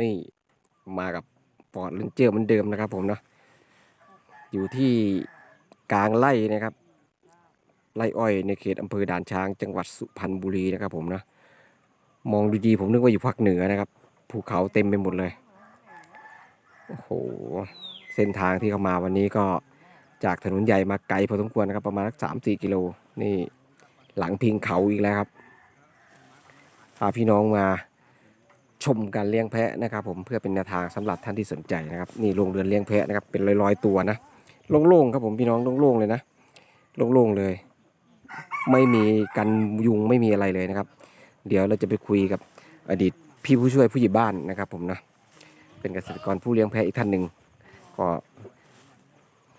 นี่มากับฟอร์ดเลนเจอร์เหมือนเดิมนะครับผมเนาะอยู่ที่กลางไร่นะครับไร่อ้อยในเขตอำเภอด่านช้างจังหวัดสุพรรณบุรีนะครับผมนะมองดีๆผมนึกว่าอยู่ภาคเหนือนะครับภูเขาเต็มไปหมดเลยโอ้โหเส้นทางที่เข้ามาวันนี้ก็จากถนนใหญ่มาไกลพอสมควรนะครับประมาณสักสามสี่กิโลนี่หลังพิงเขาอีกแล้วครับพาพี่น้องมา ชมการเลี้ยงแพะนะครับ ผมเพื่อเป็นแนวทางสำหรับท่านที่สนใจนะครับนี่โรงเรือนเลี้ยงแพะนะครับเป็นร้อยๆตัวนะโล่งๆครับผมพี่น้องโล่งๆเลยนะโล่งๆเลย ไม่มีกันยุงไม่มีอะไรเลยนะครับ เดี๋ยวเราจะไปคุยกับอดีตพี่ผู้ช่วยผู้ใหญ่บ้านนะครับ ผมนะเป็นเกษตรกรผู้เลี้ยงแพะอีกท่านหนึ่งก็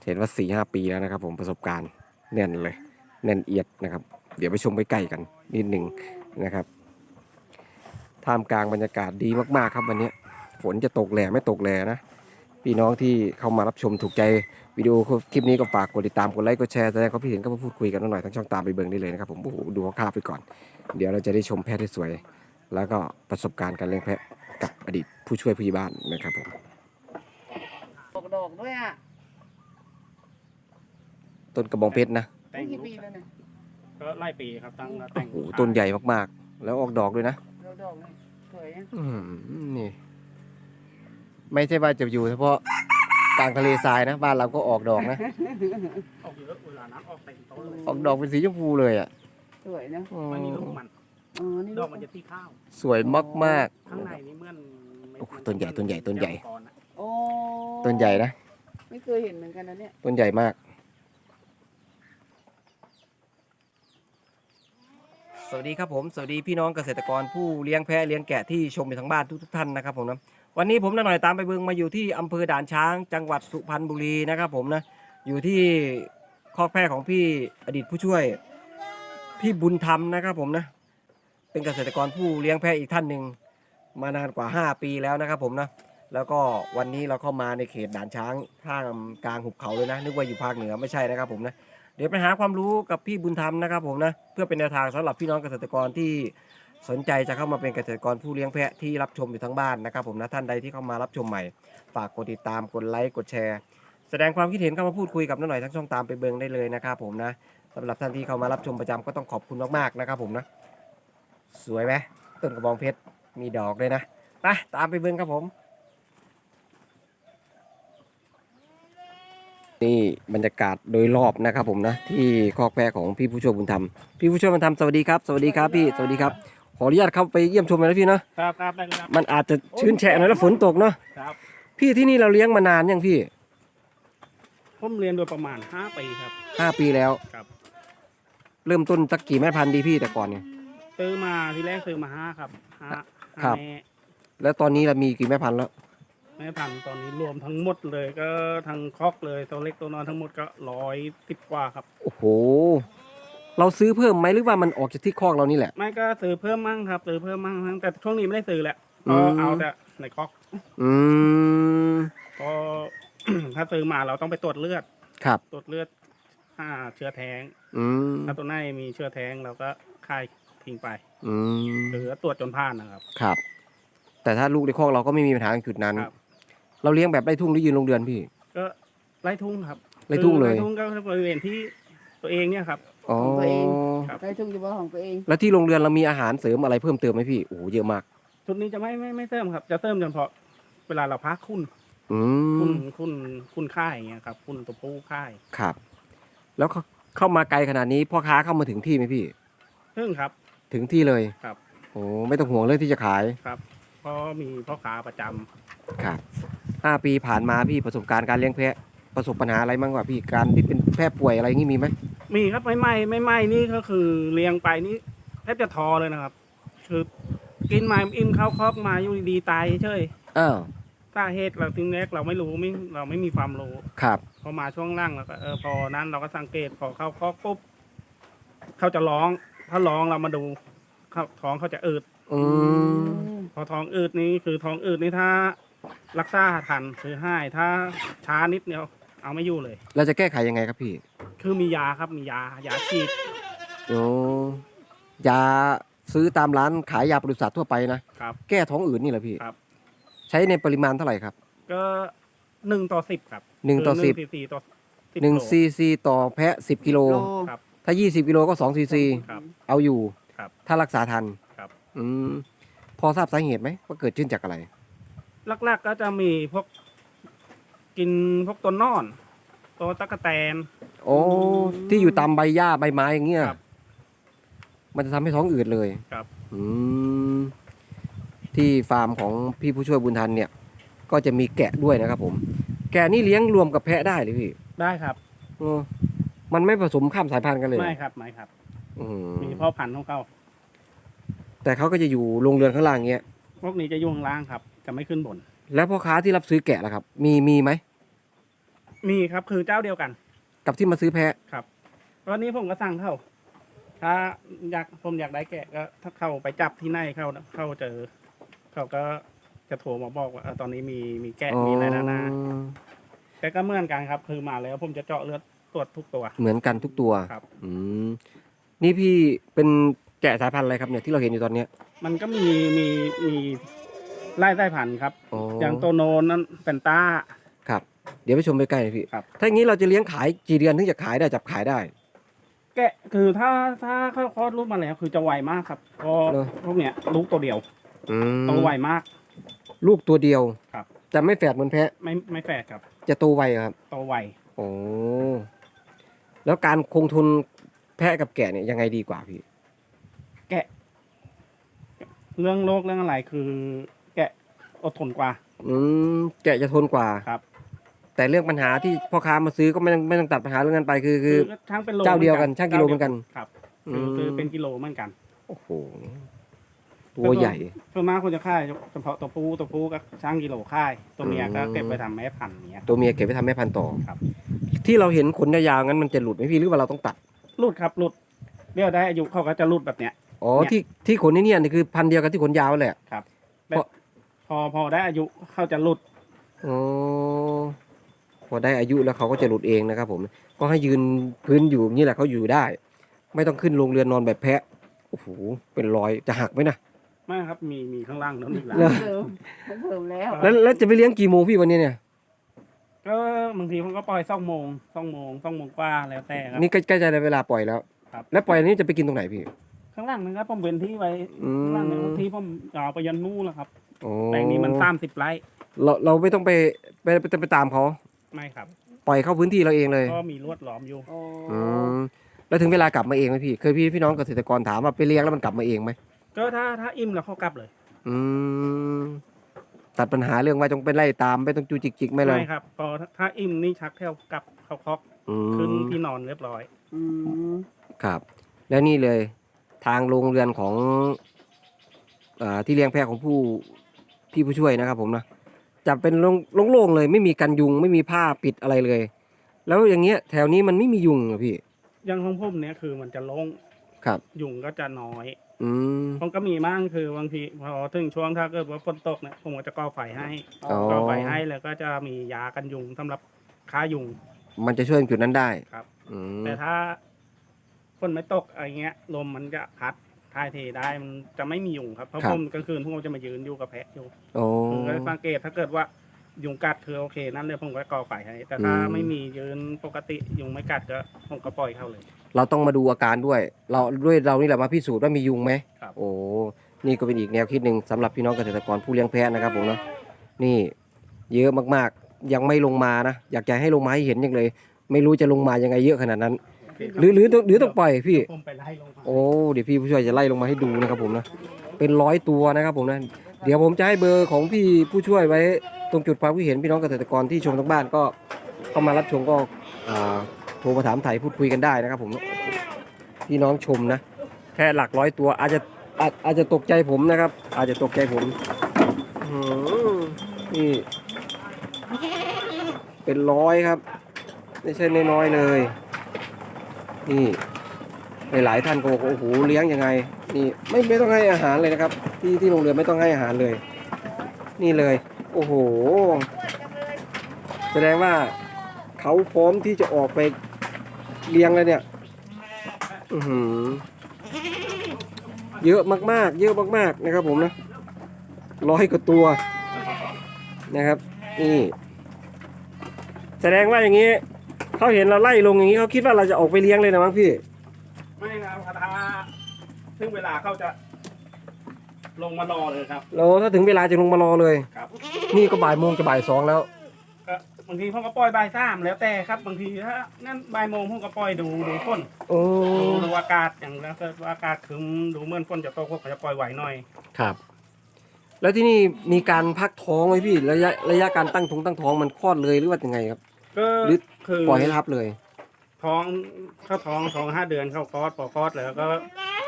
เห็นว่าสี่ห้าปีแล้วนะครับ ผมประสบการณ์แน่นเลย แน่นเอียดนะครับ เดี๋ยวไปชมไปใกล้กันนิดหนึ่งนะครับ ท่ามกลางบรรยากาศดีมากๆครับวันนี้ฝนจะตกแหล่ไม่ตกแหล่นะพี่น้องที่เข้ามารับชมถูกใจวิดีโอคลิปนี้ก็ฝากกดติดตามกดไลค์กดแชร์แสดงความคิดเห็นก็มาพูดคุยกันหน่อยทั้งช่องตามไปเบิ่งได้เลยนะครับผมโอ้โหดูคร่าวๆไปก่อน เดี๋ยวเราจะได้ชมแพะที่สวย แล้วก็ประสบการณ์การเลี้ยงแพะกับอดีตผู้ช่วยผู้ใหญ่บ้านนะครับผมดอกดอกด้วยอะต้นกระบองเพชรนะแต่งกี่ลูกปีแล้วเนี่ยก็ไล่ปีครับตั้งแต่โอ้แต่งโหต้นใหญ่มากๆ แล้วออกดอกด้วยนะ วยอะอืมนี่ ไม่ใช่ว่าจะอยู่เฉพาะกลางทะเลทรายนะบ้านเราก็ออกดอกนะ ออกเยอะเวลาน้ำออกเต็มโต๊ะเลยออกดอกเป็นสีชมพูเลยอะสวยนะอืมไม่มีลูกมันอ๋อนี่ดลูอกกมันจะที่ข้าวสวยมากข้างในนี่เมื่อนโอ้โหต้นใหญ่ต้นใหญ่ต้นใหญ่แก้วมังกรน่ะโอ้ๆต้นใหญ่นะ ไม่เคยเห็นเหมือนกันนะเนี่ยต้นใหญ่มาก สวัสดีครับผมสวัสดีพี่น้องเกษตรกรผู้เลี้ยงแพะเลี้ยงแกะที่ชมอยู่ทั้งบ้านทุกๆท่านนะครับผมนะวันนี้ผมนหน่อยตามไปเบิงมาอยู่ที่อำเภอด่านช้างจังหวัดสุพรรณบุรีนะครับผมนะอยู่ที่คอกแพะของพี่อดีตผู้ช่วยพี่บุญธรรมนะครับผมนะเป็นเกษตรกรผู้เลี้ยงแพะอีกท่านหนึ่งมานานกว่า 5 ปีแล้วนะครับผมนะแล้วก็วันนี้เราเข้ามาในเขตด่านช้างท่ามกลางหุบเขาเลยนะนึกว่าอยู่ภาคเหนือไม่ใช่นะครับผมนะ เดี๋ยวไปหาความรู้กับพี่บุญธรรมนะครับผมนะเพื่อเป็นแนวทางสำหรับพี่น้องเกษตรกรที่สนใจจะเข้ามาเป็นเกษตรกรผู้เลี้ยงแพะที่รับชมอยู่ทั้งบ้านนะครับผมนะท่านใดที่เข้ามารับชมใหม่ ฝากกดติดตามกดไลค์กดแชร์ แสดงความคิดเห็นเข้ามาพูดคุยกับน้าหน่อยทั้งช่องตามไปเบิงได้เลยนะครับผมนะสำหรับท่านที่เข้ามารับชมประจำก็ต้องขอบคุณมากๆนะครับผมนะสวยไหมต้นกระบองเพชรมีดอกเลยนะไปตามไปเบิงครับผม นี่บรรยากาศโดยรอบนะครับผมนะที่คอกแพะของพี่ผู้ช่วยบุญธรรมพี่ผู้ช่วยบุญธรรมสวัสดีครับสวัสดีครับพี่สวัสดีครับ ขออนุญาตเข้าไปเยี่ยมชมหน่อยนะพี่นะครับครับได้เลยครับมันอาจจะชื้นแฉะหน่อยแล้วฝนตกเนาะครับ พี่ที่นี่เราเลี้ยงมานานยังพี่ผมเรียนโดยประมาณ 5 ปีครับ ห้าปีแล้ว ครับ เริ่มต้นสักกี่แม่พันธุ์ดีพี่แต่ก่อนเนี่ย ซื้อมาทีแรกซื้อมาห้าครับห้าครัห้าบแม่แล้วตอนนี้เรามีกี่แม่พันธุ์แล้ว แม่พันธุ์ตอนนี้รวมทั้งหมดเลยก็ทั้งคอกเลยตัวเล็กตัวน้อยทั้งหมดก็ร้อยสิบกว่าครับ โอ้โห เราซื้อเพิ่มไหมหรือว่ามันออกจากที่คอกเรานี่แหละ ไม่ก็ซื้อเพิ่มมั่งครับซื้อเพิ่มมั่งแต่ช่วงนี้ไม่ได้ซื้อแหละอืก็มเอาแต่ในคอกอืมก็ถ้าซื้อมาเราต้องไปตรวจเลือดครับตรวจเลือดหาเชื้อแท้งอืมถ้าตัวไหนมีเชื้อแท้งเราก็คายทิ้งไปอืมหรือตรวจจนผ่านนะครับ ครับ แต่ถ้าลูกในคอกเราก็ไม่มีปัญหาตรงจุดนั้น ครับ เราเลี้ยงแบบไร่ทุ่งหรือยืนโรงเรือนพี่ ก็ไล่ทุ่งครับไร่ทุ่งเลย คือไล่ทุ่งก็บริเวณที่ตัวเองเนี่ยครับ อ๋อครับ ได้ทุ่งเฉพาะของตัวเอง แล้วที่โรงเรือนเรามีอาหารเสริมอะไรเพิ่มเติมไหมพี่ โอ้โหเยอะมาก ชุดนี้จะไม่ไม่ไม่เติมครับ จะเติมเฉพาะเวลาเราพักคุณอืคุมณคุณคุณค่ายอย่างเงี้ยครับ คุณตัวผู้ค่ายครับ แล้วเขาเข้ามาไกลขนาดนี้พ่อค้าเข้ามาถึงที่ไหมพี่ซึ่งครับ ถึงที่เลยครับ โอ้ไม่ต้องห่วงเรื่องที่จะขาย ครับ เพราะมีพ่อค้าประจำครับห้าปีผ่านมาพี่ประสบการณ์การเลี้ยงแพะประสบปัญหาอะไรบ้างวะพี่การที่เป็นแพะป่วยอะไรอย่างงี้มีไหมมีครับไม่ไหม้ไม่ไหม้นี่ก็คือเลี้ยงไปนี่แทบจะทอเลยนะครับ คือกินมาอิ่มเข้าคอกมาอยู่ดีๆตายเฉยอ้าวสาเหตุเราทีแรกเราไม่รู้ไม่เราไม่มีความรู้ ครับพอมาช่วงล่างแล้วก็เออพอนั้นเราก็สังเกตพอเข้าคอกปุ๊บเขาจะร้อง ถ้าร้องเรามาดูเขาท้องเขาจะอืด อืมพอท้องอืดนี้คือท้องอืดนี่ถ้า รักษาทันคือให้ถ้าช้านิดเดียว เอาไม่อยู่เลย เราจะแก้ไขยังไงครับพี่คือมียาครับมียายาฉีดโอ้ยาซื้อตามร้านขายยาปศุสัตว์ทั่วไปนะครับ แก้ท้องอืดนี่เหรอพี่ครับ ใช้ในปริมาณเท่าไหร่ครับ ก็หนึ่งต่อสิบครับหนึ่งต่อคืสิบ ซีซีต่อสิบหนึ่งโล ซีซีต่อแพะสิบกิโลโลครับ ถ้ายี่สิบกิโลก็สองซีซี ครับ เอาอยู่ ครับ ถ้ารักษาทันครับ อืมพอทราบสาเหตุไหมว่าเกิดขึ้นจากอะไร หลักๆก็จะมีพวกกินพวกตัวนอน ตัวตะกแตน โอ้ที่อยู่ตามใบหญ้าใบไม้อย่างเงี้ยครับมันจะทำให้ท้องอืดเลยครับ อืมที่ฟาร์มของพี่ผู้ช่วยบุญทันเนี่ย ก็จะมีแกะด้วยนะครับผม แกะนี่เลี้ยงรวมกับแพะได้เลยพี่ได้ครับ เออมันไม่ผสมข้ามสายพันธุ์กันเลยไม่ครับไม่ครับ อืมมีพ่อพันธุ์ของเขา แต่เขาก็จะอยู่โรงเรือนข้างล่างเงี้ย พวกนี้จะยุ่ข้างล่างครับ จะไม่ขึ้นบน แล้วพ่อค้าที่รับซื้อแกะล่ะครับ มีมีไหมมีครับคือเจ้าเดียวกันกับที่มาซื้อแพะ ครับวันนี้ผมก็สั่งเข้า ถ้าอยากผมอยากได้แกะก็ถ้าเข้าไปจับที่ไหนเข้าเข้าเจอ เขาก็จะโทรมาบอกว่าเออตอนนี้มีมีแกะมีอะไรนะนะอ๋อแต่ก็เหมือนกันครับ คือมาแล้วผมจะเจาะเลือดตรวจทุกตัว เหมือนกันทุกตัวครับ อืมนี่พี่เป็นแกะสายพันธุ์อะไรครับเนี่ยที่เราเห็นอยู่ตอนเนี้ย มันก็มีมีมีไล่ไส้พันธุ์ครับ อ๋ออย่างตัวโนนนั้นเป็นต้า ครับ เดี๋ยวไปชมใกล้ๆหน่อยพี่ครับ ถ้าอย่างนี้เราจะเลี้ยงขายกี่เดือนถึงจะขายได้จับขายได้ แกะคือถ้าถ้าเขาคลอดลูกมาแล้วคือจะไวมากครับเพราะเหรอ พวกเนี้ยลูกตัวเดียวอืมโตไวมาก ลูกตัวเดียวครับ จะไม่แฝดเหมือนแพะไม่ไม่แฝดครับจะโตไวครับโตไวโอ้แล้วการคงทุนแพะกับแกะเนี่ยยังไงดีกว่าพี่แกะ เรื่องโรคเรื่องอะไรคือ แกะอดทนกว่า อืมแกะจะทนกว่าครับ แต่เรื่องปัญหาที่พ่อค้ามาซื้อก็ไม่ต้องไม่ต้องตัดปัญหาเรื่องนั้นไปคือคือ ช่างเป็นโลเจ้าเดียวกันช่างกิโลเหมือนกันครับคือคือเป็นกิโลเหมือนกันโอ้โหตัวใหญ่ ส่วนมากคนจะค่ายเฉพาะตัวผู้ตัวผู้ก็ช่างกิโลค่ายตัวเมียก็อืมเก็บไปทำแม่พันธุ์อย่างเงี้ย ตัวเมียเก็บไว้ทำแม่พันธุ์ต่อครับ ที่เราเห็นขนยาวๆงั้นมันจะหลุดไหมพี่หรือว่าเราต้องตัดรุดครับรุดเรียกได้อายุเขาก็จะรุดแบบเนี้ย อ๋อเนี่ย ที่ที่ขนนี่เนี่ยนี่คือพันธุ์เดียวกับที่ขนยาวแหละแบบพอพอได้อายุเขาจะรุดอ๋อพอได้อายุแล้วเขาก็จะหลุดเองนะครับ ผม ก็ให้ยืนพื้นอยู่นี่แหละเขาอยู่ได้ ไม่ต้องขึ้นโรงเรือนนอนแบบแพะโอ้โหเป็นรอยจะหักไหมนะไม่ครับมีมีข้างล่างนั่นอีกแล้วเหรอ เพิ่มเพิ่มแล้วแล้วแล้วจะไปเลี้ยงกี่โมงพี่วันนี้เนี่ยก็บางทีผมก็ปล่อยสองโมงสองโมงสองโมงกว่าแล้วแต่ครับ นี่ใกล้ใกล้จะได้เวลาปล่อยแล้ว ครับ แล้วปล่อยอันนี้จะไปกินตรงไหนพี่ ข้างล่างนะครับผมเว้นที่ไว้อืมข้างล่างเนี่ยบางทีผมเอาไปยันนู่นแล้วครับโอ้แปลงนี้มันสามสิบไร่เราเราไม่ต้องไปไปไปไปตามเขาไม่ครับปล่อยเข้าพื้นที่เราเองเลยก็มีลวดล้อมอยู่โอ้อืมแล้วถึงเวลากลับมาเองไหมพี่ เคยพี่พี่น้องเกษตรกรถามว่าไปเลี้ยงแล้วมันกลับมาเองไหมก็ถ้าถ้าอิ่มแล้วเขากลับเลยอืมตัดปัญหาเรื่องว่าจงไปไล่ตามไม่ต้องจูจิกจิกไม่เลยไม่ครับพอถ้าอิ่มนี่ชักแถวกลับเขาคอกอืขึ้นมที่นอนเรียบร้อย อืมครับ แล้วนี่เลย ทางโรงเรือนของอ่าที่เลี้ยงแพะของผู้พี่ผู้ช่วยนะครับ ผมนะจะเป็นโล่งโล่งๆเลย ไม่มีกันยุงไม่มีผ้าปิดอะไรเลย แล้วอย่างเงี้ย แถวนี้มันไม่มียุงเหรอพี่อยังของผมเนี่ยคือมันจะโล่งครับยุงก็จะน้อย อืมผมก็มีมั่งคือบางทีพอถึงช่วงถ้าเกิดว่าฝนตกเนี่ยผมก็จะก่อไฟให้อ๋อก่อไฟให้แล้วก็จะมียากันยุงสำหรับฆ่ายุง มันจะช่วยจุดนั้นได้ครับอืมแต่ถ้า ฝนไม่ตกอะไรเงี้ยลมมันจะพัดทายเทได้มันจะไม่มียุงครับเพราะผมกลางคืนผมก็จะมายืนอยู่กับแพะอยู่โอ้ ผมก็สังเกตถ้าเกิดว่ายุงกัดคือโอเค นั่นเลยผมก็ก่อไฟให้แต่ถ้าอืม ไม่มียืนปกติยุงไม่กัดก็ผมก็ปล่อยเข้าเลย เราต้องมาดูอาการด้วย เราด้วยเรานี่แหละมาพิสูจน์ว่ามียุงไหมครับ โอ้นี่ก็เป็นอีกแนวคิดหนึ่งสำหรับพี่น้องเกษตรกรผู้เลี้ยงแพะนะครับผมเนาะนี่ เยอะมากๆ ยังไม่ลงมานะ อยากจะให้ลงมาให้เห็นยังเลย ไม่รู้จะลงมายังไงเยอะขนาดนั้น หรือหรือหรือต้องปล่อยพี่ ผมไปไล่ลงมาโอ้เดี๋ยวพี่ผู้ช่วยจะไล่ลงมาให้ดูนะครับผมนะเป็นร้อยตัวนะครับผมนะเดี๋ยวผมจะให้เบอร์ของพี่ผู้ช่วยไว้ตรงจุดความคิดเห็นพี่น้องเกษตรกรที่ชมทั้งบ้านก็เข้ามารับชมก็อ่าโทรมาถามไถ่พูดคุยกันได้นะครับผมพี่น้องชมนะแค่หลักร้อยตัวอาจจะอาจอาจจะตกใจผมนะครับ อาจจะตกใจผมอื้อหือนี่เป็นร้อยครับ ไม่ใช่น้อยๆเลย นี่หลายท่านก็บอกโอ้โหเลี้ยงยังไง นี่ไม่ไม่ต้องให้อาหารเลยนะครับ ที่ที่โรงเรือนไม่ต้องให้อาหารเลย นี่เลย โอ้โห แสดงว่าเขาพร้อมที่จะออกไปเลี้ยงแล้วเนี่ย อือหือเยอะมากๆ เยอะมากๆนะครับผมนะร้อยกว่าตัวนะครับ นี่ แสดงว่าอย่างนี้ เขาเห็นเราไล่ลงอย่างนี้เขาคิดว่าเราจะออกไปเลี้ยงเลยนะมั้งพี่ ไม่ครับถ้าถึงเวลาเขาจะลงมารอเลยครับเราถ้าถึงเวลาจะลงมารอเลย ครับนี่ก็บ่ายโมงจะบ่ายสองแล้ว ก็บางทีผมก็ปล่อยบ่ายสามแล้วแต่ครับบางทีถ้านั่นบ่ายโมงผมก็ปล่อยดูดูฝนโอ้ดูดูอากาศอย่างแล้วก็อากาศครึ้มดูเหมื่อนฝนจะตกผมก็จะปล่อยไหวหน่อย ครับ แล้วที่นี่มีการพักท้องไหมพี่ ระยะระยะการตั้งท้องตั้งท้องมันคลอดเลยหรือว่ายังไงครับ ก็หรือ คือปล่อยให้ทับเลย ท้องเข้าท้องท้องห้าเดือนเข้าคลอดพอคลอดแล้วก็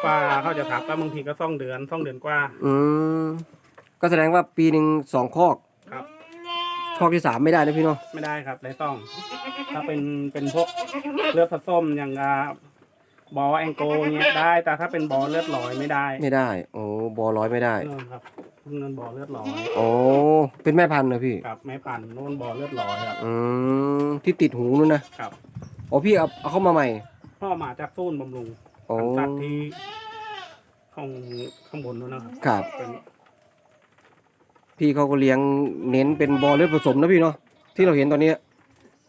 กว่าเขาจะทับก็บางทีก็สองเดือนสองเดือนกว่า อืมก็แสดงว่าปีหนึ่งสองคอกครับ คอกที่สามไม่ได้นะพี่เนาะไม่ได้ครับได้ต้อง ถ้าเป็นเป็นพวกเลือดผสมอย่างอ่าบอแองโกเนี้ยได้ แต่ถ้าเป็นบอเลือดลอยไม่ได้ไม่ได้ โอ้บอร้อยไม่ได้นู่นครับ นู่นบอเลือดลอยโอ้เป็นแม่พันธุ์นะพี่ครับแม่พันธุ์นู่นบอเลือดลอยครับอืมที่ติดหูนู่นนะครับโอ้พี่เอาเอาเข้ามาใหม่พ่อมาจากซูนบำรุงโอ้สัตว์ที่ข้างข้างบนนู้นนะครับครับ เป็นพี่เขาก็เลี้ยงเน้นเป็นบอเลือดผสมนะพี่เนาะที่เราเห็นตอนเนี้ย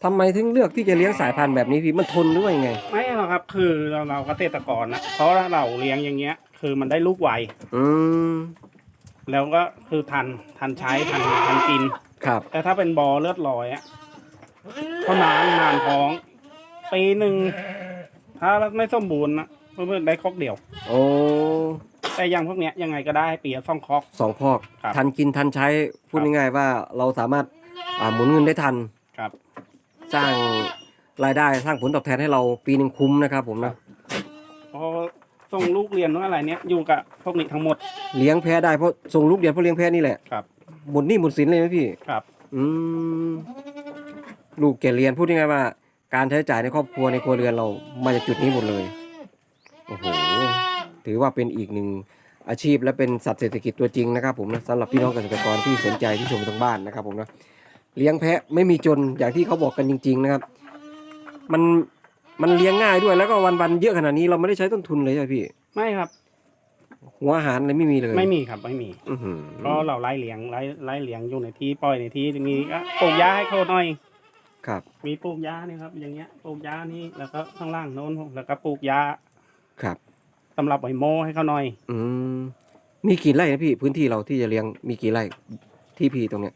ทำไมถึงเลือกที่จะเลี้ยงสายพันธุ์แบบนี้พี่มันทนหรือว่ายังไง ไม่หรอกครับ คือเราเราเกษตรกรนะเพราะเราเลี้ยงอย่างเงี้ย คือมันได้ลูกไว อืม แล้วก็คือทันทันใช้ทันทันกิน ครับ แต่ถ้าเป็นบอเลือดลอยอะเขานานนานท้อง ปีหนึ่งถ้าไม่สมบูรณ์นะเพื่อนได้คอกเดียว โอ้แต่อย่างพวกเนี้ยยังไงก็ได้ปีละสองคอก สองคอก ครับ ทันกินทันใช้ พูดครับง่ายๆว่าเราสามารถอ่าหมุนเงินได้ทัน ครับ สร้างรายได้สร้างผลตอบแทนให้เราปีหนึ่งคุ้มนะครับผมนะพอ ส่งลูกเรียนว่าอะไรเนี้ยอยู่กับพวกนี้ทั้งหมด เลี้ยงแพ้ได้เพราะส่งลูกเรียนเพราะเลี้ยงแพ้นี่แหละครับ หมดหนี้หมดสินเลยไหมพี่ ครับ อืมลูกแกเรียนพูดง่ายๆว่า การใช้จ่ายในครอบครัวในครัวเรือนเรามาจากจุดนี้หมดเลยโอ้โหถือว่าเป็นอีกหนึ่งอาชีพและเป็นสัตว์เศรษฐกิจตัวจริงนะครับผมนะสำหรับพี่น้องเกษตรกรที่สนใจที่ชมทางบ้านนะครับผมนะเลี้ยงแพะไม่มีจนอย่างที่เขาบอกกันจริง ๆ นะครับ มัน มันเลี้ยงง่ายด้วยแล้วก็วันๆเยอะขนาดนี้เราไม่ได้ใช้ต้นทุนเลยใช่ไหมพี่ ไม่ครับ หัวอาหารอะไรไม่มีเลยไม่มีครับไม่มีอื้อหือเพราะเราไล่เลี้ยงไล่ไล่เลี้ยงอยู่ในที่ปล่อยในที่มีก็ปลูกหญ้าให้เขาหน่อย ครับมีปลูกหญ้านี่ครับ อย่างเงี้ยปลูกหญ้านี่แล้วก็ข้างล่างโน้นแล้วก็ปลูกหญ้าครับ สำหรับไว้โมให้เขาหน่อย อืมมีกี่ไร่นะพี่ พื้นที่เราที่จะเลี้ยงมีกี่ไร่ที่พี่ตรงเนี้ย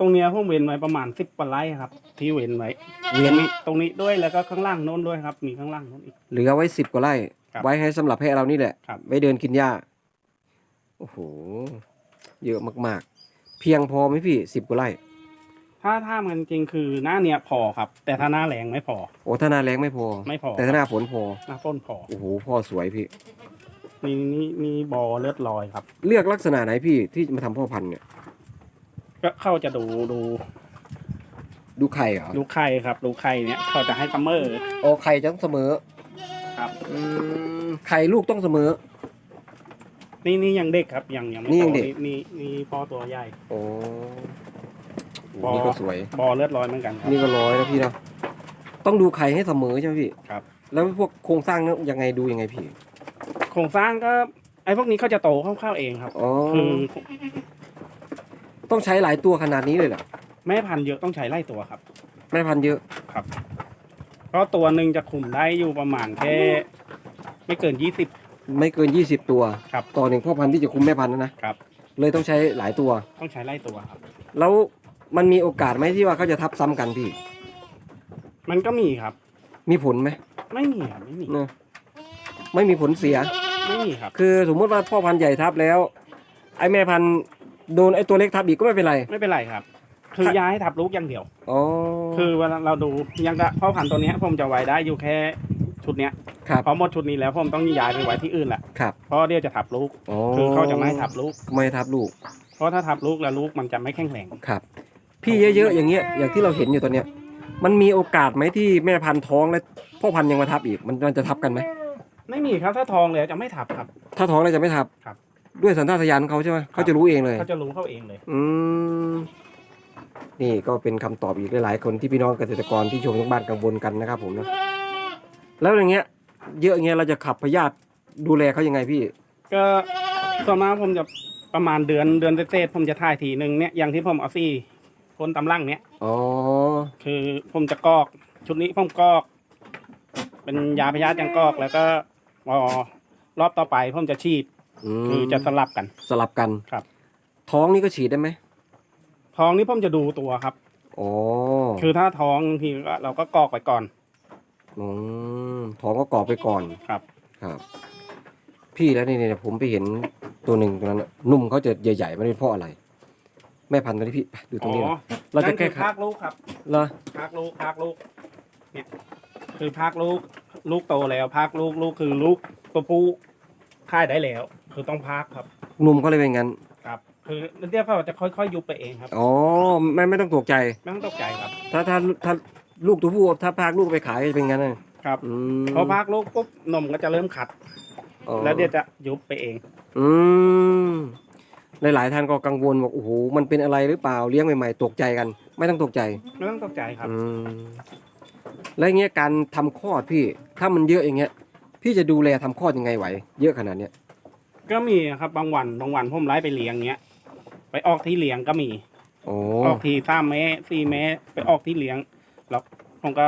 ตรงเนี้ยผมเว้นไว้ประมาณสิบกว่าไร่ครับ ที่เว้นไว้เว้นตรงนี้ตรงนี้ด้วยแล้วก็ข้างล่างโน้นด้วยครับ มีข้างล่างโน้นอีก เหลือไว้สิบกว่าไร่ ครับไว้ให้สำหรับแพะเรานี่แหละ ครับ ไว้เดินกินหญ้า โอ้โห เยอะมากๆ เพียงพอไหมพี่สิบกว่าไร่ ถ้าถ้ามันจริงคือหน้าเนี้ยพอครับ แต่ถ้าหน้าแรงไม่พอ โอ้ถ้าหน้าแรงไม่พอ ไม่พอ แต่ถ้าหน้าฝนพอ หน้าต้นพอ โอ้โห พ่อสวยพี่มีนี่มีบอเลือดลอยครับ เลือกลักษณะไหนพี่ที่มาทำพ่อพันธุ์เนี่ย ก็เข้าจะดูดูดูไข่เหรอดูไข่ครับ ดูไข่เนี้ยเขาจะให้ซัมเมอร์ โอ้ไข่จะต้องเสมอครับ อืมไข่ลูกต้องเสมอ นี่นี่ยังเด็กครับยังยังไม่นี่ยังโตเด็ก นี่นี่พ่อตัวใหญ่ โอ้โหพอนี่ก็สวย บอเลือดลอยเหมือนกันครับ นี่ก็ร้อยแล้วพี่เนาะต้องดูไข่ให้เสมอใช่ไหมพี่ครับ แล้วพวกโครงสร้างนั้นยังไงดูยังไงพี่โครงสร้างก็ไอ้พวกนี้เขาจะโตเข้าๆเองครับ อ๋อคือ ต้องใช้หลายตัวขนาดนี้เลยเหรอแม่พันธุ์เยอะต้องใช้ไล่ตัวครับ แม่พันธุ์เยอะครับ เพราะตัวหนึ่งจะคุมได้อยู่ประมาณแค่ไม่เกินยี่สิบไม่เกิน 20 ตัวครับต่อหนึ่งพ่อพันธุ์ที่จะคุมแม่พันธุ์นะนะครับ เลยต้องใช้หลายตัว ต้องใช้ไล่ตัวครับ แล้วมันมีโอกาสไหมที่ว่าเขาจะทับซ้ำกันพี่ มันก็มีครับ มีผลไหมไม่มีครับไม่มีเนอะไม่มีผลเสีย ไม่มีครับ คือสมมติว่าพ่อพันธุ์ใหญ่ทับแล้ว ไอ้แม่พันธุ์ โดนไอ้ตัวเล็กทับอีกก็ไม่เป็นไร ไม่เป็นไรครับ คือครับย้ายทับลูกอย่างเดียว อ๋อ คือเวลาเราดูอยังกะพ่อพันธุ์ตัวเนี้ยผมจะไว้ได้อยู่แค่ชุดเนี้ยครับ พอหมดชุดนี้แล้วผมต้องย้ายไปไว้ที่อื่นแหละครับ เพราะเดี๋ยวจะทับลูก อ๋อคือเขาจะไม่ให้ทับลูก ไม่ให้ทับลูก เพราะถ้าทับลูกแล้วลูกมันจะไม่แข็งแรงครับ พี่เยอะๆอย่างเงี้ย อย่างที่เราเห็นอยู่ตอนเนี้ย มันมีโอกาสไหมที่แม่พันธุ์ท้องแล้วพ่อพันธุ์ยังมาทับอีก มันมันจะทับกันไหม ไม่มีครับถ้าทองแล้วจะไม่ทับครับ ถ้าท้องแล้วจะไม่ทับ ครับ ด้วยสัญชาตญาณของเขาใช่ไหมเขาจะรู้เองเลย เขาจะรู้เขาเองเลย อืมนี่ก็เป็นคำตอบอีกหลายๆคนที่พี่น้องเกษตรกรที่ชมทั้งบ้านกังวลกันนะครับผมนะแล้วอย่างเงี้ย เยอะอย่างเงี้ยเราจะขับพยาธิดูแลเขายังไงพี่ ก็ส่วนมากผมจะประมาณเดือนเดือนเศษๆผมจะถ่ายทีหนึ่งเนี่ยอย่างที่ผมเอาซี่พ่นตำลังเนี่ยอ๋อคือผมจะกรอก ชุดนี้ผมกรอก เป็นยาพยาธิยังกรอกแล้วก็พอรอบต่อไปผมจะฉีด มคือจะสลับกัน สลับกันครับ ท้องนี่ก็ฉีดได้ไหมท้องนี้ผมจะดูตัวครับ อ๋อคือถ้าท้องบางทีก็เราก็กรอกไปก่อน อืมท้องก็กรอบไปก่อนครับ ครับ พี่แล้วนี่เนี่ยผมไปเห็นตัวหนึ่งตรงนั้นน่ะนุ่มเขาจะใหญ่ๆมันเป็นเพราะอะไร แม่พันธุ์ตัวนี้พี่ไปดูตรอ๋งนี้หน่ออยเราจะแก้นั่นคือไขภาคลูกครับเหรอภาคลูกภาคลูกเนี่ยคือภาคลูก ลูกโตแล้วภาคลูกลูกคือลูกตัวผู้ค่ายได้แล้ว คือต้องภาคครับนุ่มเขาเลยเป็นงั้น ครับ คือเรียกว่าจะค่อยๆยุบไปเองครับอ๋อไม่ไม่ต้องตกใจ ไม่ต้องตกใจครับ ถ้าถ้าถ้าลูกตัวผู้ถ้าพากลูกไปขายจะเป็นงั้นนะครับอืมพอภาคลูกปุ๊บนมก็จะเริ่มขัด อ๋อแล้วเดี๋ยวจะยุบไปเอง อืมหลายๆท่านก็กังวลบอกโอ้โหมันเป็นอะไรหรือเปล่าเลี้ยงใหม่ๆตกใจกัน ไม่ต้องตกใจ ไม่ต้องตกใจครับ อืมแล้วอย่างเงี้ยการทำคลอดพี่ ถ้ามันเยอะอย่างเงี้ย พี่จะดูแลทำคลอดยังไงไหว เยอะขนาดเนี้ย ก็มีครับบางวันบางวันผมไล่ไปเลี้ยงเงี้ย ไปออกที่เลี้ยงก็มี โอ้ออกทีสามแม่สี่แม่ไปออกที่เลี้ยง แล้วผมก็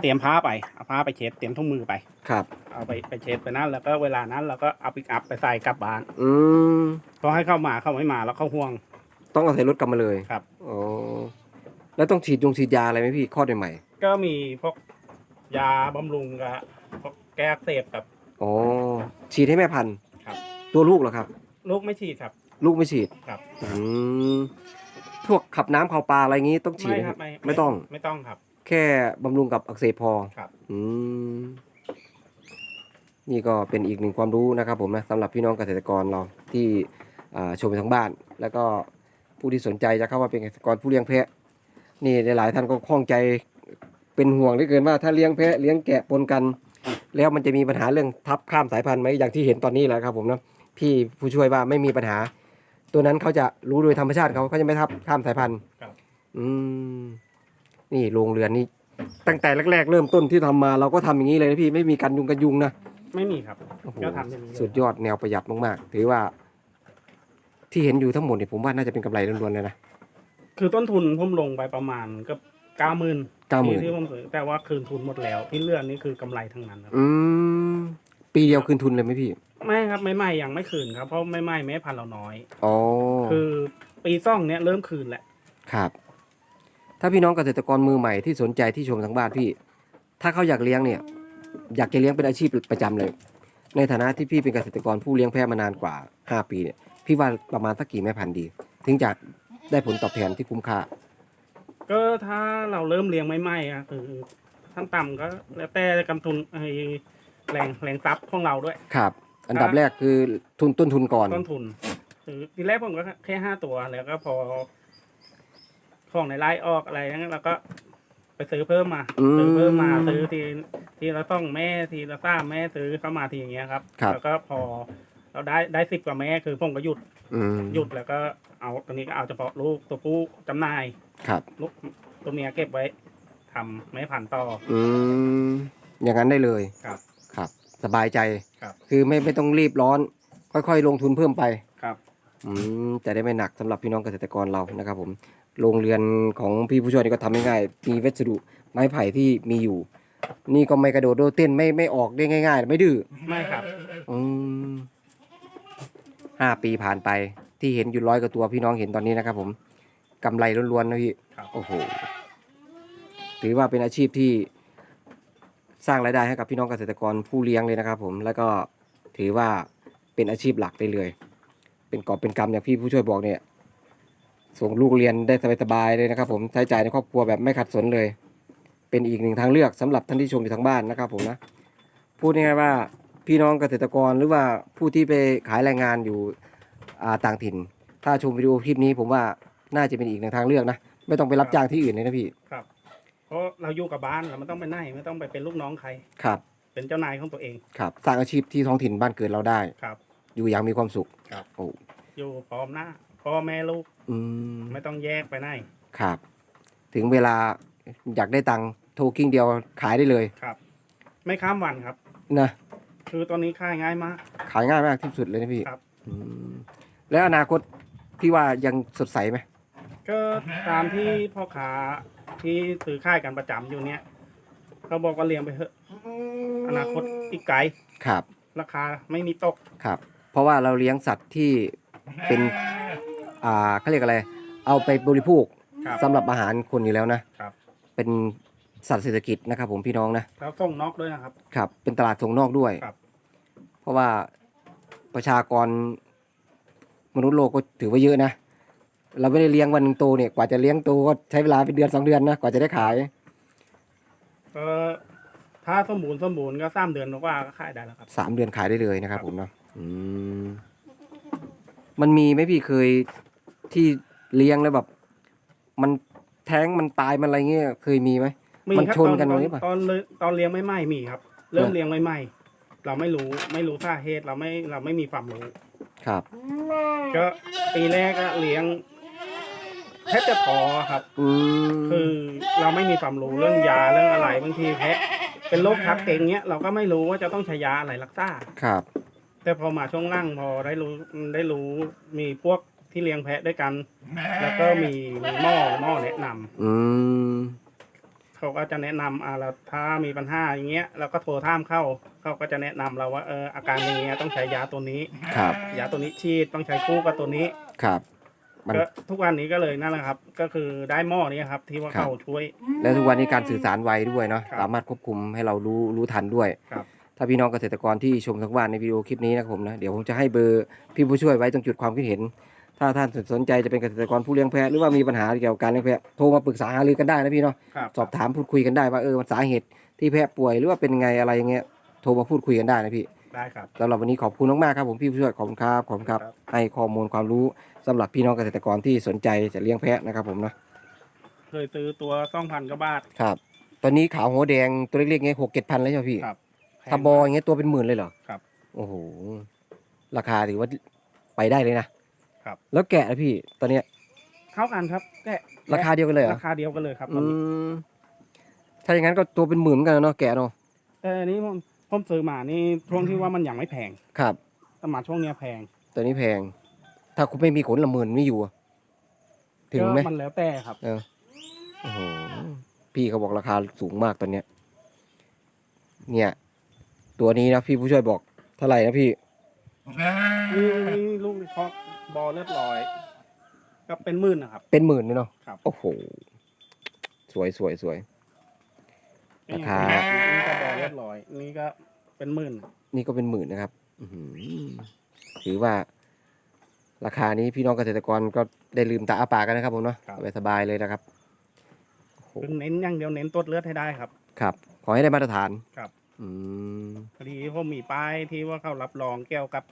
เตรียมผ้าไปเอาผ้าไปเช็ดเตรียมถุงมือไป ครับ เอาไปไปเช็ดไปนั่นแล้วก็เวลานั้นเราก็เอาปิกอัพไปใส่กลับบ้านอืมเพราะให้เข้ามาเข้าไม่มาแล้วเข้าห่วง ต้องเอาใส่รถกลับมาเลยครับอ๋อแล้วต้องฉีดยงฉีดยาอะไรไหมพี่คลอดใหม่ก็มีพวกยาบำรุงกับพวกแก้อักเสพกับ ๆอ๋อฉีดให้แม่พันธุ์ครับ ตัวลูกเหรอครับ ลูกไม่ฉีดครับ ลูกไม่ฉีดครับ อืมพวกขับน้ำขับปลาอะไรงี้ต้องฉีดไม่ไหมครับไม่ไม่ต้อง ไม่ต้องครับ แค่บำรุงกับอักเสบพอครับ อืมนี่ก็เป็นอีกหนึ่งความรู้นะครับ ผมนะสำหรับพี่น้องเกษตรกรเราที่อ่าชมทางบ้าน แล้วก็ผู้ที่สนใจจะเข้ามาเป็นเกษตรกรผู้เลี้ยงแพะ นี่หลายๆท่านก็ข้องใจเป็นห่วงเหลือเกินว่าถ้าเลี้ยงแพะเลี้ยงแกะปนกัน แล้วมันจะมีปัญหาเรื่องทับข้ามสายพันธุ์ไหมอย่างที่เห็นตอนนี้แหละครับผมนะ พี่ผู้ช่วยว่าไม่มีปัญหา ตัวนั้นเขาจะรู้โดยธรรมชาติเขาเขาจะไม่ทับข้ามสายพันธุ์ครับ อืมนี่โรงเรือนนี่ตั้งแต่แรก ๆ เริ่มต้นที่ทำมาเราก็ทำอย่างนี้เลยนะพี่ไม่มีกันยุงกันยุงนะ ไม่มีครับโอ้โหก็ทำอย่างนี้เลยสุดยอดแนวประหยัดมากๆ ถือว่า ที่เห็นอยู่ทั้งหมดเนี่ยผมว่าน่าจะเป็นกำไรล้วนๆเลยนะคือต้นทุนผมลงไปประมาณก็เก้าหมื่น90,000ที่ผมซื้อแต่ว่าคืนทุนหมดแล้วที่เหลือนี่คือกำไรทั้งนั้นครับอืม ปีเดียวคืนทุนเลยไหมพี่ ไม่ครับไม่ไม่ยังไม่คืนครับเพราะไม่ไม่แม้พันธุ์เราน้อย อ๋อคือปีซ่องเนี้ยเริ่มคืนแหละครับ ถ้าพี่น้องเกษตรกรมือใหม่ที่สนใจที่ชมทางบ้านพี่ ถ้าเขาอยากเลี้ยงเนี่ย อยากจะเลี้ยงเป็นอาชีพประจำเลย ในฐานะที่พี่เป็นเกษตรกรผู้เลี้ยงแพะมานานกว่า 5 ปีเนี่ยพี่ว่าประมาณสักกี่แม่พันธุ์ดี ถึงจะได้ผลตอบแทนที่คุ้มค่า ก็ถ้าเราเริ่มเลี้ยงไม่ไม่อะคือขั้นต่ำก็แล้วแต่กำทุนไอ้แรงแรงทรัพย์ของเราด้วยครับ อันดับแรกคือทุนต้นทุนก่อน ต้นทุน คือทีแรกผมก็แค่ห้าตัวแล้วก็พอ ของในไล่ออกอะไรนั้นเราก็ไปซื้อเพิ่มมา อืมซื้อเพิ่มมาซื้อทีทีละต้องแม่ทีละซ่ามแม่ซื้อเข้ามาทีอย่างเงี้ยครับ ครับ แล้วก็พอเราได้ได้สิบกว่าแม่คือผมก็หยุดอืมหยุดแล้วก็เอาตอนนี้ก็เอาเฉพาะลูกตัวผู้จำหน่ายครับ ลูกตัวเมียเก็บไว้ทำแม่พันธุ์ต่อ อืมอย่างนั้นได้เลย ครับครับ สบายใจ ครับคือไม่ไม่ต้องรีบร้อน ค่อยๆ ลงทุนเพิ่มไปครับ อืมจะได้ไม่หนักสำหรับพี่น้องเกษตรกรเรานะครับผมโรงเรือนของพี่ผู้ช่วยนี่ก็ทำง่ายๆมีวัสดุไม้ไผ่ที่มีอยู่ นี่ก็ไม่กระโดดโดดเต้นไม่ไม่ออกได้ง่าย ๆ ไม่ดื้อ ไม่ครับ อืมห้าปีผ่านไปที่เห็นอยู่ร้อยกว่าตัวพี่น้องเห็นตอนนี้นะครับผมกำไรล้วนๆนะพี่ครับ โอ้โหถือว่าเป็นอาชีพที่ สร้างรายได้ให้กับพี่น้องเกษตรกรผู้เลี้ยงเลยนะครับ ผมแล้วก็ถือว่าเป็นอาชีพหลักได้เลย เป็นกอบเป็นกำอย่างพี่ผู้ช่วยบอกเนี่ย ส่งลูกเรียนได้สบายๆเลยนะครับ ผมใช้จ่ายในครอบครัวแบบไม่ขัดสนเลย เป็นอีกหนึ่งทางเลือกสำหรับท่านที่ชมอยู่ทางบ้านนะครับ ผมนะพูดง่ายๆว่าพี่น้องเกษตรกรหรือว่าผู้ที่ไปขายแรงงานอยู่ต่างถิ่น ถ้าชมวิดีโอคลิปนี้ผมว่าน่าจะเป็นอีกหนึ่งทางเลือกนะ ไม่ต้องไปรับจ้างที่อื่นเลยนะพี่ครับ เพราะเราอยู่กับบ้านเราไม่ต้องไปไหนไม่ต้องไปเป็นลูกน้องใคร ครับ เป็นเจ้านายของตัวเองครับสร้างอาชีพที่ท้องถิ่นบ้านเกิดเราได้ ครับ อยู่อย่างมีความสุขครับ โอ้อยู่พร้อมหน้าพ่อแม่ลูกอืมไม่ต้องแยกไปไหนครับ ถึงเวลาอยากได้ตังค์โทรกิ้งเดียวขายได้เลยครับ ไม่ข้ามวันครับ นะ คือตอนนี้ค่ายง่ายมาก ขายง่ายมากที่สุดเลยนะพี่ครับ อืมแล้วอนาคตพี่ว่ายังสดใสไหมก็ตามที่พ่อค้า ที่ซื้อค่ายกันประจำอยู่เนี้ยเขาบอกว่าเลี้ยงไปเถอะอนาคตอีกไกลครับ ราคาไม่มีตก ครับ เพราะว่าเราเลี้ยงสัตว์ที่เป็น อ่าเขาเรียกอะไร เอาไปบริโภคครับ สำหรับอาหารคนอยู่แล้วนะครับ เป็นสัตว์เศรษฐกิจนะครับ ผมพี่น้องนะ แล้วส่งนอกด้วยนะครับ ครับ เป็นตลาดส่งนอกด้วย ครับ เพราะว่าประชากรมนุษย์โลกก็ถือว่าเยอะนะ เราไม่ได้เลี้ยงวันหนึ่งโตเนี่ยกว่าจะเลี้ยงโตก็ใช้เวลาเป็นเดือนสองเดือนนะกว่าจะได้ขายก็ถ้าสมบูรณ์สมบูรณ์ก็สามเดือนกว่าก็ขายได้แล้วครับ สามเดือนขายได้เลยนะครับ ผมเนาะอืมมันมีไหมพี่เคยที่เลี้ยงแล้วแบบ มันแท้งมันตายมันอะไรเงี้ยเคยมีไหม มีมันครับชนกันตอหรือเปล่าตอนตอนเลยตอนเลี้ยงไม่ไหม้มีครับ เริ่มเออ เลี้ยงไม่ไหม้เราไม่รู้ไม่รู้สาเหตุเราไม่เราไม่มีความรู้ ครับ ก็ปีแรกก็เลี้ยง แทบจะท้อครับ อืมคือเราไม่มีความรู้เรื่องยาเรื่องอะไรบางทีแพะเป็นโรคชักเกร็งเนี้ยเราก็ไม่รู้ว่าจะต้องใช้ยาอะไรรักษาครับ แต่พอมาช่วงล่างพอได้รู้ได้รู้มีพวกที่เลี้ยงแพะด้วยกัน แล้วก็มีมีหม้อหม้อแนะนำอืม เขาก็จะแนะนำอ่าเราถ้ามีปัญหาอย่างเงี้ยเราก็โทรท่ามเข้าเขาก็จะแนะนำเราว่าเอออาการอย่างเงี้ยต้องใช้ยาตัวนี้ ครับ ยาตัวนี้ฉีดต้องใช้คู่กับตัวนี้ ครับ มัน ก็ทุกวันนี้ก็เลยนั่นแหละครับ ก็คือได้หม้อนี้ครับ ที่ว่าครับ เขาช่วย แล้วทุกวันนี้การสื่อสารไวด้วยเนาะครับสามารถควบคุมให้เรารู้รู้ทันด้วย ครับ ถ้าพี่น้องเกษตรกรที่ชมทั้งบ้านในวิดีโอคลิปนี้นะครับผมนะเดี๋ยวผมจะให้เบอร์พี่ผู้ช่วยไว้ตรงจุดความคิดเห็น ถ้าท่านสนใจจะเป็นเกษตรกรผู้เลี้ยงแพะหรือว่ามีปัญหาเกี่ยวกับการเลี้ยงแพะโทรมาปรึกษาหารือกันได้นะพี่เนาะ ครับสอบถามพูดคุยกันได้ว่าเออมันสาเหตุที่แพะป่วยหรือว่าเป็นไงอะไรอย่างเงี้ยโทรมาพูดคุยกันได้นะพี่ ได้ครับ สำหรับวันนี้ขอบคุณมากๆครับผมพี่ผู้ช่วยขอบคุณครับขอบคุณครับครับ ให้ข้อมูลความรู้สำหรับพี่น้องเกษตรกรที่สนใจจะเลี้ยงแพะนะครับผมเนาะเคยซื้อตัวสองพันกว่าบาท ครับ ตอนนี้ขาวหัวแดงตัวเล็กๆเงี้ยหกเจ็ดพันแล้วใช่ไหมพี่ครับ ถ้าบออย่างเงี้ยตัวเป็นหมื่นเลยเหรอครับโอ้โหราคาถือว่าไปได้เลยนะครับ แล้วแกะนะพี่ตอนเนี้ยเข้ากันครับแกะราคาเดียวกันเลยเหรอราคาเดียวกันเลยครับตอือนนี้มถ้าอย่างนั้นก็ตัวเป็นหมื่นเหมือนกันเนาะแกะเนาะแต่อันนี้ผม ผมซื้อมานี่ช่วงที่ว่ามันยังไม่แพงครับ แต่มาช่วงเนี้ยแพงตัวนี้แพง ถ้าคุณไม่มีขนละหมื่นไม่อยู่อะถึงไหมก็มันแล้วแต่ครับ เออโอ้โหพี่เขาบอกราคาสูงมากตอนเนี้ย เนี่ย ตัวนี้นะพี่ผู้ช่วยบอกเท่าไหร่นะพี่นี่นี่ลูกเคาะบอลเลือดลอย ก็เป็นหมื่นนะครับ เป็นหมื่นเลยเนาะครับ โอ้โห สวยสวยสวย ราคานี่ก็บอลเลือดลอย นี่ก็เป็นหมื่น นี่ก็เป็นหมื่นนะครับอื้อหือถือว่า ราคานี้พี่น้องเกษตรกรก็ได้ลืมตาอาปากกันนะครับผมเนาะสบายๆเลยนะครับโอ้โหคือเน้นอย่างเดียวเน้นตรวจเลือดให้ได้ครับ ครับ ขอให้ได้มาตรฐานครับ อืม พอดีผมมีป้ายที่ว่าเขารับรองเกี่ยวกับ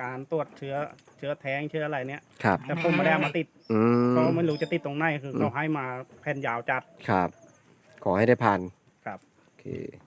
การตรวจเชื้อเชื้อแท้งเชื้ออะไรเนี้ยครับ แต่ผมไม่ได้เอามาติดอืเพราะม ไม่รู้จะติดตรงไหนคือเขาให้มาแผ่นยาวจัด ครับ ขอให้ได้ผ่าน que